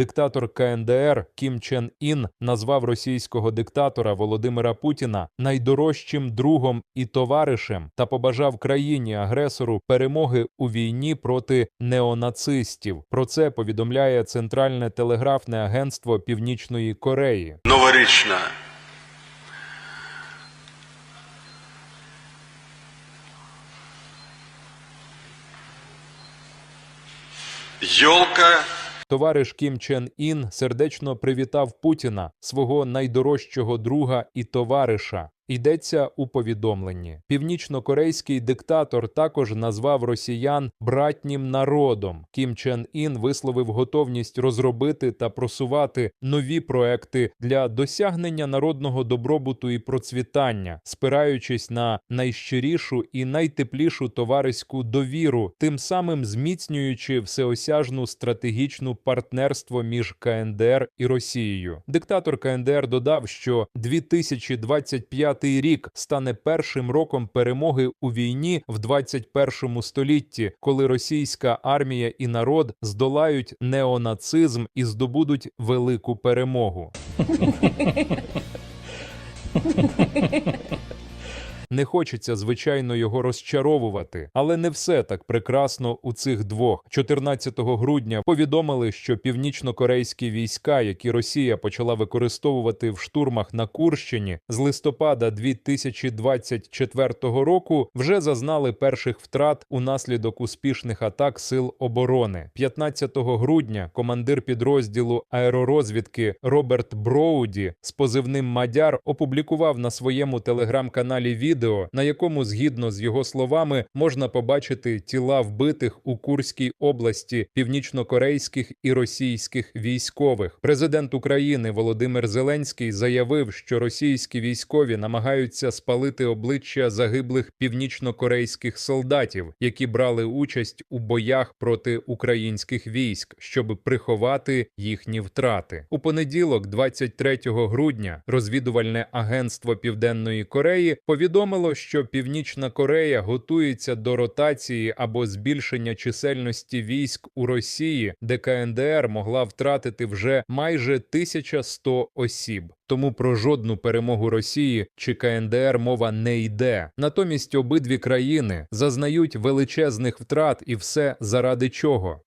диктатор КНДР Кім Чен Ін назвав російського диктатора Володимира Путіна найдорожчим другом і товаришем та побажав країні агресору перемоги у війні проти неонацистів. Про це повідомляє Центральне телеграфне агентство Північної Кореї. Новорічна. Йолка Товариш Кім Чен Ін сердечно привітав Путіна, свого найдорожчого друга і товариша. Йдеться у повідомленні. Північно-корейський диктатор також назвав росіян братнім народом. Кім Чен Ін висловив готовність розробити та просувати нові проекти для досягнення народного добробуту і процвітання, спираючись на найщирішу і найтеплішу товариську довіру, тим самим зміцнюючи всеосяжну стратегічну партнерство між КНДР і Росією. Диктатор КНДР додав, що 2025 рік стане першим роком перемоги у війні в 21 столітті, коли російська армія і народ здолають неонацизм і здобудуть велику перемогу. Не хочеться, звичайно, його розчаровувати, але не все так прекрасно у цих двох. 14 грудня повідомили, що північно-корейські війська, які Росія почала використовувати в штурмах на Курщині з листопада 2024 року, вже зазнали перших втрат унаслідок успішних атак сил оборони. 15 грудня командир підрозділу аеророзвідки Роберт Броуді з позивним Мадяр опублікував на своєму телеграм-каналі відео, на якому, згідно з його словами, можна побачити тіла вбитих у Курській області північнокорейських і російських військових. Президент України Володимир Зеленський заявив, що російські військові намагаються спалити обличчя загиблих північнокорейських солдатів, які брали участь у боях проти українських військ, щоб приховати їхні втрати. У понеділок, 23 грудня, розвідувальне агентство Південної Кореї повідомило, що Північна Корея готується до ротації або збільшення чисельності військ у Росії, де КНДР могла втратити вже майже 1100 осіб. Тому про жодну перемогу Росії чи КНДР мова не йде. Натомість обидві країни зазнають величезних втрат, і все заради чого?